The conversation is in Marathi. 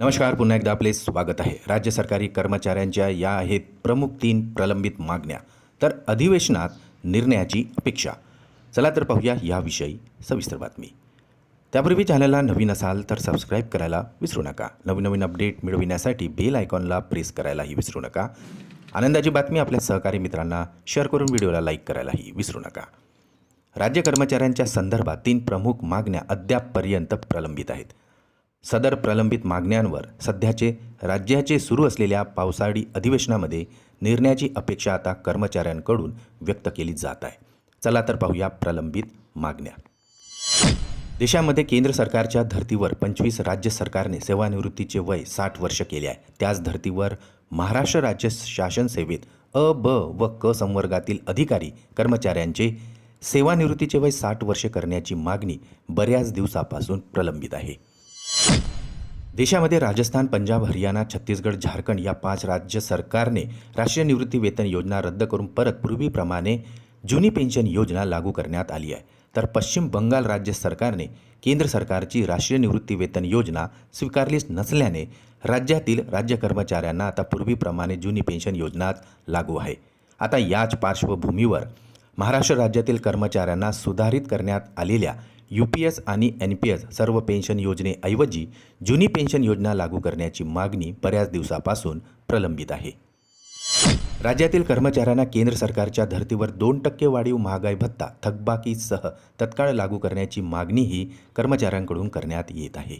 नमस्कार पुन्हा एकदा आपले स्वागत आहे. राज्य सरकारी कर्मचाऱ्यांच्या या आहेत प्रमुख तीन प्रलंबित मागण्या. तर अधिवेशनात निर्णयाची अपेक्षा. चला तर पाहूया याविषयी सविस्तर बातमी. त्यापूर्वी चॅनलला नवीन असाल तर सबस्क्राईब करायला विसरू नका. नवीन नवीन अपडेट मिळविण्यासाठी बेल आयकॉनला प्रेस करायलाही विसरू नका. आनंदाची बातमी आपल्या सहकारी मित्रांना शेअर करून व्हिडिओला लाईक करायलाही विसरू नका. राज्य कर्मचाऱ्यांच्या संदर्भात तीन प्रमुख मागण्या अद्यापपर्यंत प्रलंबित आहेत. सदर प्रलंबित मागण्यांवर सध्याचे राज्याचे सुरू असलेल्या पावसाळी अधिवेशनामध्ये निर्णयाची अपेक्षा आता कर्मचाऱ्यांकडून व्यक्त केली जात आहे. चला तर पाहूया प्रलंबित मागण्या. देशामध्ये केंद्र सरकारच्या धर्तीवर पंचवीस राज्य सरकारने सेवानिवृत्तीचे वय साठ वर्ष केले आहे. त्याच धर्तीवर महाराष्ट्र राज्य शासन सेवेत अ ब व क संवर्गातील अधिकारी कर्मचाऱ्यांचे सेवानिवृत्तीचे वय साठ वर्षे करण्याची मागणी बऱ्याच दिवसापासून प्रलंबित आहे. देशामध्ये राजस्थान पंजाब हरियाणा छत्तीसगड झारखंड या पाच राज्य सरकारने राष्ट्रीय निवृत्ती वेतन योजना रद्द करून परत पूर्वीप्रमाणे जुनी पेन्शन योजना लागू करण्यात आली आहे. तर पश्चिम बंगाल राज्य सरकारने केंद्र सरकारची राष्ट्रीय निवृत्ती वेतन योजना स्वीकारलीच नसल्याने राज्यातील राज्य कर्मचाऱ्यांना आता पूर्वीप्रमाणे जुनी पेन्शन योजनाच लागू आहे. आता याच पार्श्वभूमीवर महाराष्ट्र राज्यातील कर्मचाऱ्यांना सुधारित करण्यात आलेल्या यू पी एस आणि एन पी एस सर्व पेन्शन योजनेऐवजी जुनी पेन्शन योजना लागू करण्याची मागणी बऱ्याच दिवसापासून प्रलंबित आहे. राज्यातील कर्मचाऱ्यांना केंद्र सरकारच्या धर्तीवर दोन टक्के वाढीव महागाई भत्ता थकबाकीसह तत्काळ लागू करण्याची मागणीही कर्मचाऱ्यांकडून करण्यात येत आहे.